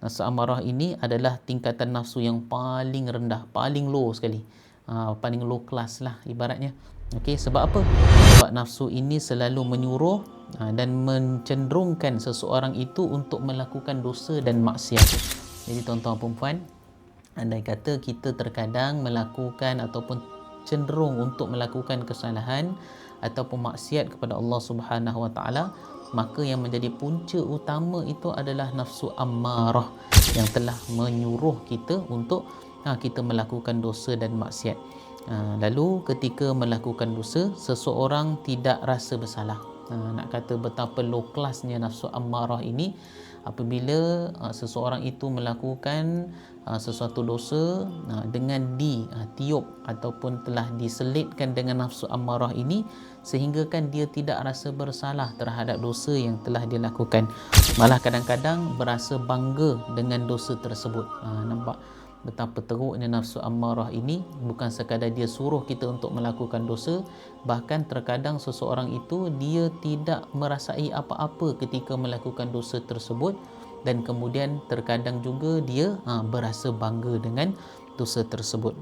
nafsu amarah ini adalah tingkatan nafsu yang paling rendah paling low sekali. Uh, paling low class lah ibaratnya. Okey sebab apa? Sebab nafsu ini selalu menyuruh uh, dan mencenderungkan seseorang itu untuk melakukan dosa dan maksiat. Jadi tuan-tuan perempuan andai kata kita terkadang melakukan ataupun cenderung untuk melakukan kesalahan ataupun maksiat kepada Allah Subhanahu Wa Taala maka yang menjadi punca utama itu adalah nafsu ammarah yang telah menyuruh kita untuk ha, kita melakukan dosa dan maksiat. Ha, lalu ketika melakukan dosa, seseorang tidak rasa bersalah. Ha, nak kata betapa low classnya nafsu ammarah ini apabila ha, seseorang itu melakukan ha, sesuatu dosa ha, dengan ditiup ha, ataupun telah diselitkan dengan nafsu ammarah ini sehingga kan dia tidak rasa bersalah terhadap dosa yang telah dia lakukan malah kadang-kadang berasa bangga dengan dosa tersebut. Ha, nampak betapa teruknya nafsu ammarah ini. Bukan sekadar dia suruh kita untuk melakukan dosa bahkan terkadang seseorang itu dia tidak merasai apa-apa ketika melakukan dosa tersebut. Dan kemudian terkadang juga dia ha, berasa bangga dengan dosa tersebut